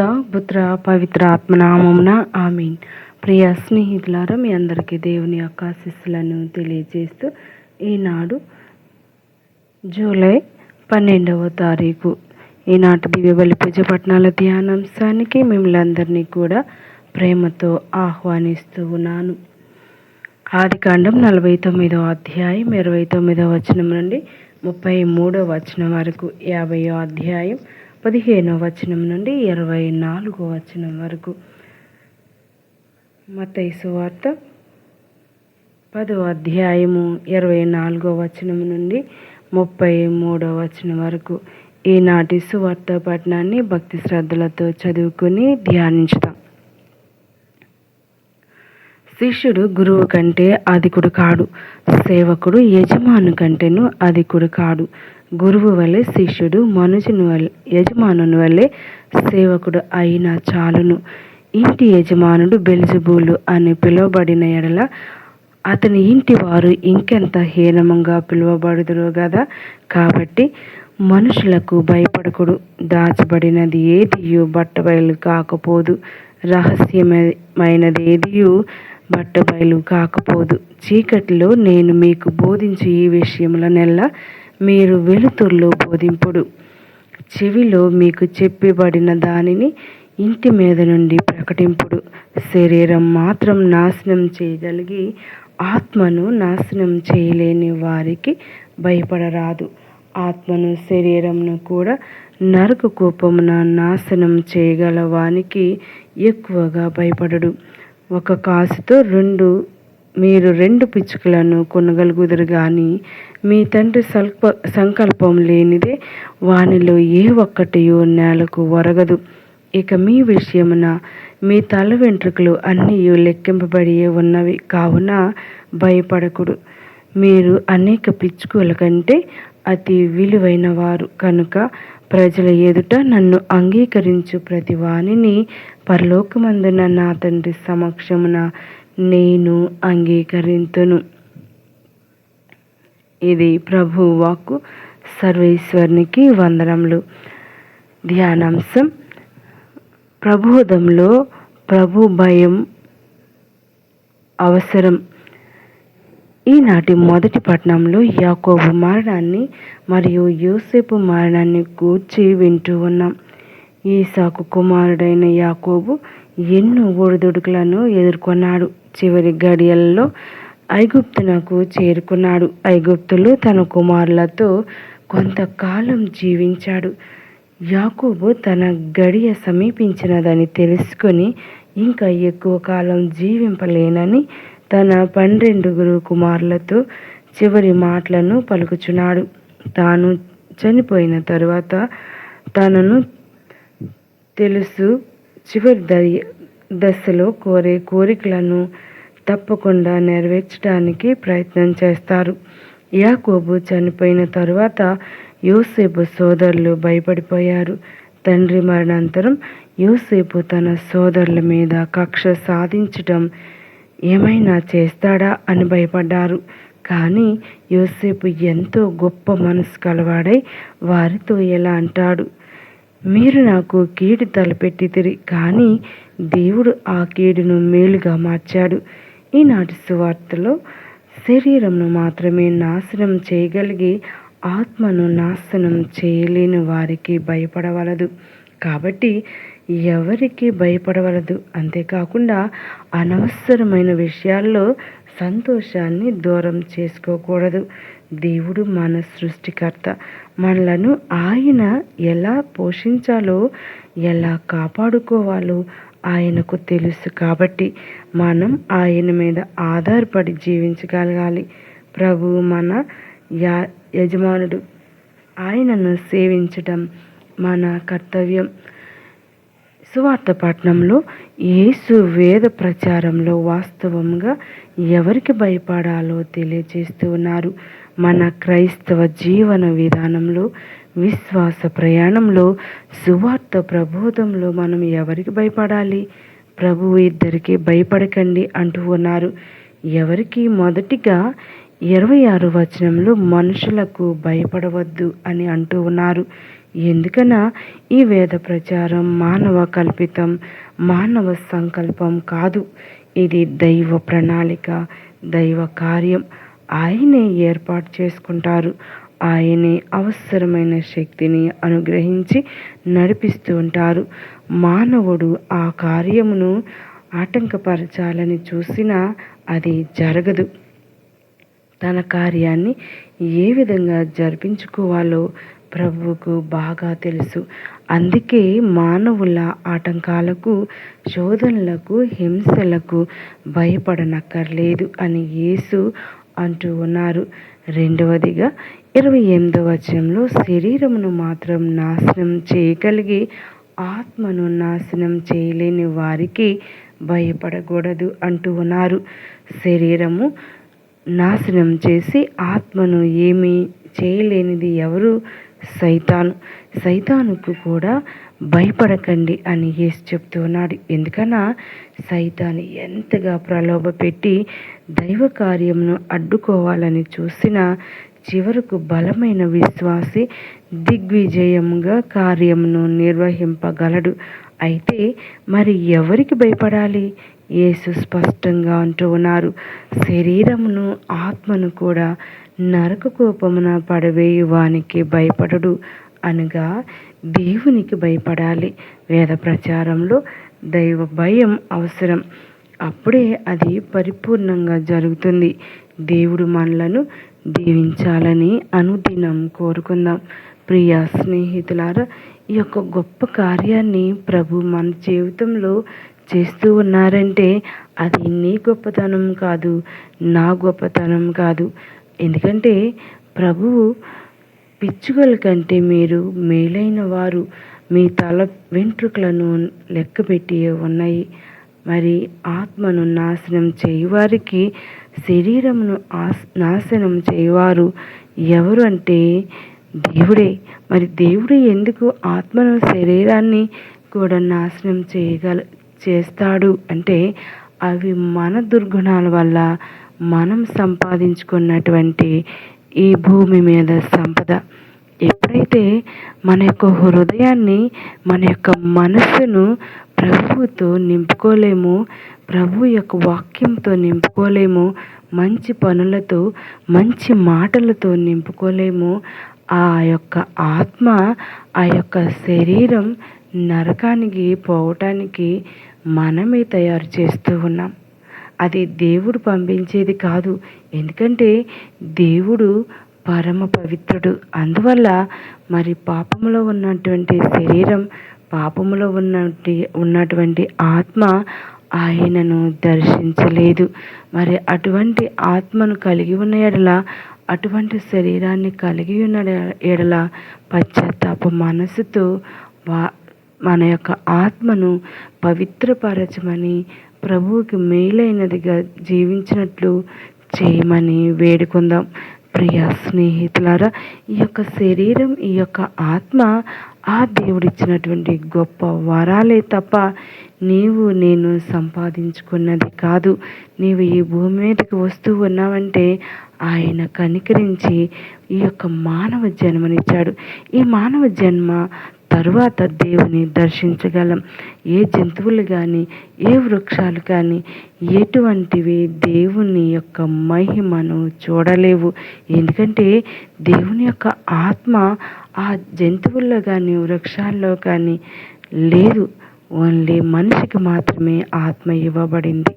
పుత్ర పవిత్ర ఆత్మనామమున ఆమీన్. ప్రియ స్నేహితులారా మీ అందరికీ దేవుని యొక్క ఆశీస్సులను తెలియజేస్తూ ఈనాడు జూలై పన్నెండవ తారీఖు ఈనాటి దివ్య బలి పూజ పట్టణాల ధ్యానాంశానికి మిమ్మల్ని అందరినీ కూడా ప్రేమతో ఆహ్వానిస్తూ ఉన్నాను. ఆదికాండం నలభై తొమ్మిదవ అధ్యాయం ఇరవై తొమ్మిదవ వచనం నుండి ముప్పై మూడవ వచనం వరకు యాభైవ అధ్యాయం పదిహేనవ వచనం నుండి ఇరవై నాలుగో వచనం వరకు. మతైసు వార్త పదో అధ్యాయము ఇరవై నాలుగో వచనం నుండి ముప్పై మూడో వచనం వరకు. ఈనాటి సువార్త పట్టణాన్ని భక్తి శ్రద్ధలతో చదువుకుని ధ్యానించుదాం. శిష్యుడు గురువు కంటే అధికుడు కాడు. సేవకుడు యజమాను కంటేను అధికుడు కాడు. గురువు వలె శిష్యుడు మనుషుని వలె యజమానుని వలె సేవకుడు అయినా చాలును. ఇంటి యజమానుడు బెల్జబూలు అని పిలువబడిన ఎడల అతని ఇంటి వారు ఇంకెంత హీనమంగా పిలువబడుదురు కదా కాబట్టి మనుషులకు భయపడకుడు. దాచబడినది ఏదియు బట్టబయలు కాకపోదు. రహస్యమైనది ఏదియు బట్టబయలు కాకపోదు. చీకటిలో నేను మీకు బోధించే ఈ విషయములనెల్లా మీరు వెలుతురులో బోధింపుడు. చెవిలో మీకు చెప్పబడిన దానిని ఇంటి మీద నుండి ప్రకటింపుడు. శరీరం మాత్రం నాశనం చేయగలిగి ఆత్మను నాశనం చేయలేని వారికి భయపడరాదు. ఆత్మను శరీరంను కూడా నరక కోపమున నాశనం చేయగల వానికి ఎక్కువగా భయపడడు. ఒక కాసుతో రెండు మీరు రెండు పిచ్చుకలను కొనగలుగుదురు కానీ మీ తండ్రి సల్ప సంకల్పం లేనిదే వానిలో ఏ ఒక్కటియో నేలకు ఒరగదు. ఇక మీ విషయమున మీ తల వెంట్రుకలు అన్నీ లెక్కింపబడి ఉన్నవి కావున భయపడకుడు. మీరు అనేక పిచ్చుకల కంటే అతి విలువైన వారు కనుక ప్రజల ఎదుట నన్ను అంగీకరించు ప్రతి వాణిని పరలోకమందున నా తండ్రి సమక్షమున నేను అంగీకరింతును. ఇది ప్రభు వాక్కు సర్వేశ్వరునికి వందనములు. ధ్యానాంశం. ప్రబోధంలో ప్రభు భయం అవసరం. ఈనాటి మొదటి పట్టణంలో యాకోబు మరణాన్ని మరియు యూసేపు మరణాన్ని కూర్చి వింటూ ఉన్నాం. ఈసాకు కుమారుడైన యాకోబు ఎన్నో ఒడిదుడుకులను ఎదుర్కొన్నాడు. చివరి గడియల్లో ఐగుప్తునకు చేరుకున్నాడు. ఐగుప్తులు తన కుమారులతో కొంతకాలం జీవించాడు. యాకోబు తన గడియ సమీపించినదని తెలుసుకొని ఇంకా ఎక్కువ కాలం జీవింపలేనని తన పన్నెండుగురు కుమారులతో చివరి మాటలను పలుకుచున్నాడు. తాను చనిపోయిన తరువాత తనను తెలుసు చివరి దశలో కోరే కోరికలను తప్పకుండా నెరవేర్చడానికి ప్రయత్నం చేస్తారు. యాకోబు చనిపోయిన తరువాత యోసేపు సోదరులు భయపడిపోయారు. తండ్రి మరణాంతరం యోసేపు తన సోదరుల మీద కక్ష సాధించటం ఏమైనా చేస్తాడా అని భయపడ్డారు. కానీ యోసేపు ఎంతో గొప్ప మనసు కలవాడై వారితో ఎలా అంటాడు. మీరు నాకు కీడు తలపెట్టితిరి కానీ దేవుడు ఆ కీడును మేలుగా మార్చాడు. ఈనాటి సువార్తలో శరీరంను మాత్రమే నాశనం చేయగలిగి ఆత్మను నాశనం చేయలేని వారికి భయపడవలదు. కాబట్టి ఎవరికి భయపడవలదు? అంతేకాకుండా అనవసరమైన విషయాల్లో సంతోషాన్ని దూరం చేసుకోకూడదు. దేవుడు మన సృష్టికర్త. మనలను ఆయన ఎలా పోషించాలో ఎలా కాపాడుకోవాలో ఆయనకు తెలుసు కాబట్టి మనం ఆయన మీద ఆధారపడి జీవించగలగాలి. ప్రభువు మన యా యజమానుడు ఆయనను సేవించడం మన కర్తవ్యం. సువార్త పట్టణంలో యేసు వేద ప్రచారంలో వాస్తవంగా ఎవరికి భయపడాలో తెలియజేస్తూ ఉన్నారు. మన క్రైస్తవ జీవన విధానంలో విశ్వాస ప్రయాణంలో సువార్త ప్రబోధంలో మనం ఎవరికి భయపడాలి? ప్రభువు ఇద్దరికి భయపడకండి అంటూ ఉన్నారు. ఎవరికి మొదటిగా ఇరవై ఆరు వచనంలో మనుషులకు భయపడవద్దు అని అంటూ ఉన్నారు. ఎందుకనా? ఈ వేద ప్రచారం మానవ కల్పితం మానవ సంకల్పం కాదు. ఇది దైవ ప్రణాళిక దైవ కార్యం. ఆయనే ఏర్పాటు చేసుకుంటారు. ఆయనే అవసరమైన శక్తిని అనుగ్రహించి నడిపిస్తూ ఉంటారు. మానవుడు ఆ కార్యమును ఆటంకపరచాలని చూసినా అది జరగదు. తన కార్యాన్ని ఏ విధంగా జరిపించుకోవాలో ప్రభువుకు బాగా తెలుసు. అందుకే మానవుల ఆటంకాలకు శోధనలకు హింసలకు భయపడనక్కర్లేదు అని యేసు అంటూ ఉన్నారు. రెండవదిగా ఇరవై ఎనిమిదవ వచనంలో శరీరమును మాత్రం నాశనం చేయగలిగి ఆత్మను నాశనం చేయలేని వారికి భయపడకూడదు అంటూ ఉన్నారు. శరీరము నాశనం చేసి ఆత్మను ఏమీ చేయలేనిది ఎవరు? సైతాను. సైతానుకు కూడా భయపడకండి అని యేసు చెప్తూ ఉన్నాడు. ఎందుకన్నా సైతాన్ని ఎంతగా ప్రలోభ పెట్టి దైవ కార్యమును అడ్డుకోవాలని చూసిన చివరకు బలమైన విశ్వాసి దిగ్విజయంగా కార్యమును నిర్వహింపగలడు. అయితే మరి ఎవరికి భయపడాలి? యేసు స్పష్టంగా అంటూ ఉన్నారు. శరీరమును ఆత్మను కూడా నరక కోపమున పడవేయువానికి భయపడడు. అనగా దేవునికి భయపడాలి. వేద ప్రచారంలో దైవ భయం అవసరం. అప్పుడే అది పరిపూర్ణంగా జరుగుతుంది. దేవుడు మనలను దీవించాలని అనుదినం కోరుకుందాం. ప్రియ స్నేహితులారా ఈ యొక్క గొప్ప కార్యాన్ని ప్రభు మన జీవితంలో చేస్తూ ఉన్నారంటే అది నీ గొప్పతనం కాదు నా గొప్పతనం కాదు. ఎందుకంటే ప్రభువు పిచ్చుకల కంటే మీరు మేలైన వారు మీ తల వెంట్రుకలను లెక్కపెట్టి ఉన్నాయి. మరి ఆత్మను నాశనం చేయువారికి శరీరమును నాశనం చేయువారు ఎవరు అంటే దేవుడే. మరి దేవుడు ఎందుకు ఆత్మను శరీరాన్ని కూడా నాశనం చేయగల చేస్తాడు? అంటే అవి మన దుర్గుణాల వల్ల మనం సంపాదించుకున్నటువంటి ఈ భూమి మీద సంపద. ఎప్పుడైతే మన యొక్క హృదయాన్ని మన యొక్క మనసును ప్రభువుతో నింపుకోలేము ప్రభు యొక్క వాక్యంతో నింపుకోలేము మంచి పనులతో మంచి మాటలతో నింపుకోలేము ఆ యొక్క ఆత్మ ఆ యొక్క శరీరం నరకానికి పోవటానికి మనమే తయారు చేస్తూ ఉన్నాం. అది దేవుడు పంపించేది కాదు. ఎందుకంటే దేవుడు పరమ పవిత్రుడు. అందువల్ల మరి పాపములో ఉన్నటువంటి శరీరం పాపములో ఉన్నటి ఉన్నటువంటి ఆత్మ ఆయనను దర్శించలేదు. మరి అటువంటి ఆత్మను కలిగి ఉన్న ఎడల అటువంటి శరీరాన్ని కలిగి ఉన్న ఎడల పశ్చాత్తాప మనసుతో వా మన యొక్క ఆత్మను పవిత్రపరచమని ప్రభువుకి మేలైనదిగా జీవించినట్లు చేయమని వేడుకుందాం. ప్రియ స్నేహితులారా ఈ యొక్క శరీరం ఈ యొక్క ఆత్మ ఆ దేవుడిచ్చినటువంటి గొప్ప వరాలే తప్ప నీవు నేను సంపాదించుకున్నది కాదు. నీవు ఈ భూమి మీదకి వస్తూ ఉన్నావంటే ఆయన కనికరించి ఈ యొక్క మానవ జన్మనిచ్చాడు. ఈ మానవ జన్మ తరువాత దేవుని దర్శించగలం. ఏ జంతువులు కానీ ఏ వృక్షాలు కానీ ఎటువంటివి దేవుని యొక్క మహిమను చూడలేవు. ఎందుకంటే దేవుని యొక్క ఆత్మ ఆ జంతువుల్లో కానీ వృక్షాల్లో కానీ లేదు. ఓన్లీ మనిషికి మాత్రమే ఆత్మ ఇవ్వబడింది.